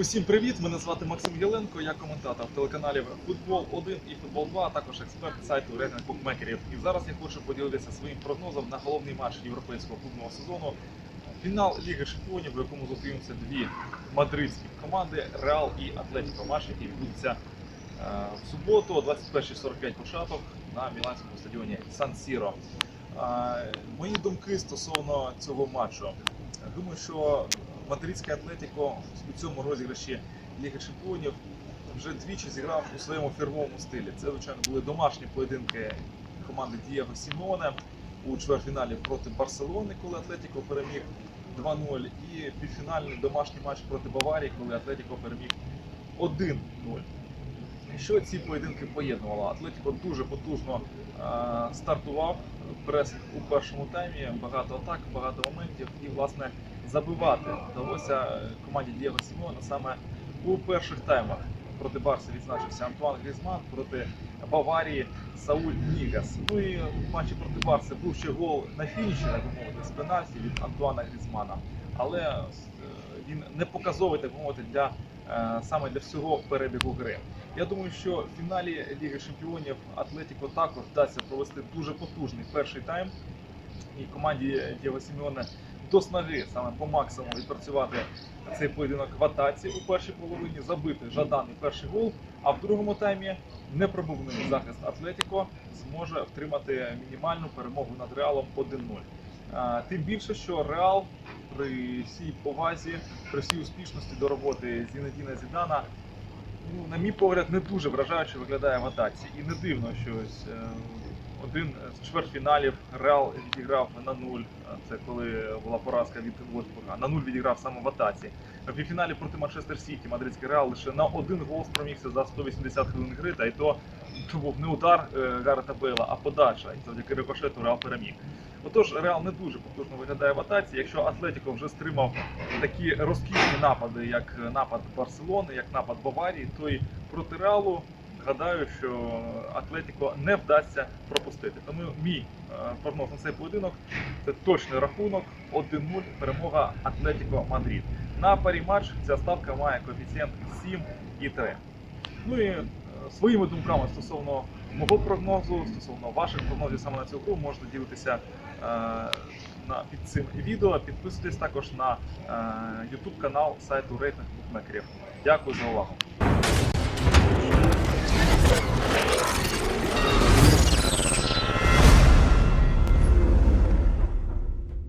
Усім привіт! Мене звати Максим Єленко, я коментатор телеканалів Футбол 1 і Футбол 2, а також експерт сайту рейтинг букмекерів. І зараз я хочу поділитися своїм прогнозом на головний матч європейського футбольного сезону. Фінал Ліги Чемпіонів, в якому зустрінуться дві мадридські команди Реал і Атлетіко. Матч, який відбудеться е, в суботу о 21.45 початок на міланському стадіоні Сан Сіро. Е, Мої думки стосовно цього матчу. Думаю, що мадридське Атлетіко у цьому розіграші Ліги Чемпіонів вже двічі зіграв у своєму фірмовому стилі. Це, звичайно, були домашні поєдинки команди Дієго Сімоне у чвертьфіналі проти Барселони, коли Атлетіко переміг 2-0, і півфінальний домашній матч проти Баварії, коли Атлетіко переміг 1-0. Що ці поєдинки поєднувало? Атлетіко дуже потужно е, стартував пресинг у першому таймі, багато атак, багато моментів, і власне забивати вдалося команді Дієго Сімеона саме у перших таймах. Проти Барси відзначився Антуан Грізман, проти Баварії Сауль Нігас. Ну і в матчі проти Барси був ще гол на фініші, так би мовити, з пенальті від Антуана Грізмана. Але е, він не показовий, так би мовити, для е, саме для всього перебігу гри. Я думаю, що в фіналі Ліги Чемпіонів Атлетіко також вдасться провести дуже потужний перший тайм. І команді Дієго Сімеона до снаги саме по максимуму відпрацювати цей поєдинок в атаці у першій половині, забити жаданий перший гол. А в другому таймі непробивний захист Атлетіко зможе втримати мінімальну перемогу над Реалом 1-0. Тим більше, що Реал при всій повазі, при всій успішності до роботи Зінедіна Зідана, ну, на мій погляд, не дуже вражаюче виглядає в атаці. І не дивно, що ось е, один з чвертьфіналів Реал відіграв на нуль. Це коли була поразка від Wolfsburga. На нуль відіграв саме в атаці. В півфіналі проти Манчестер Сіті мадридський Реал лише на один гол спромігся за 180 хвилин гри, та й то це був не удар е, Гарета Бейла, а подача. І завдяки рикошету Реал переміг. Отож, Реал не дуже потужно виглядає в атаці. Якщо Атлетіко вже стримав такі розкішні напади, як напад Барселони, як напад Баварії, то й проти Реалу гадаю, що Атлетіко не вдасться пропустити. Тому мій е, прогноз на цей поєдинок це точний рахунок 1-0 перемога Атлетіко Мадрид. На парі матч ця ставка має коефіцієнт 7,3. Ну і своїми думками стосовно мого прогнозу, стосовно ваших прогнозів саме на цю гру, можете ділитися е, на, під цим відео. Підписуйтесь також на е, YouTube канал сайту рейтинг букмекерів. Дякую за увагу.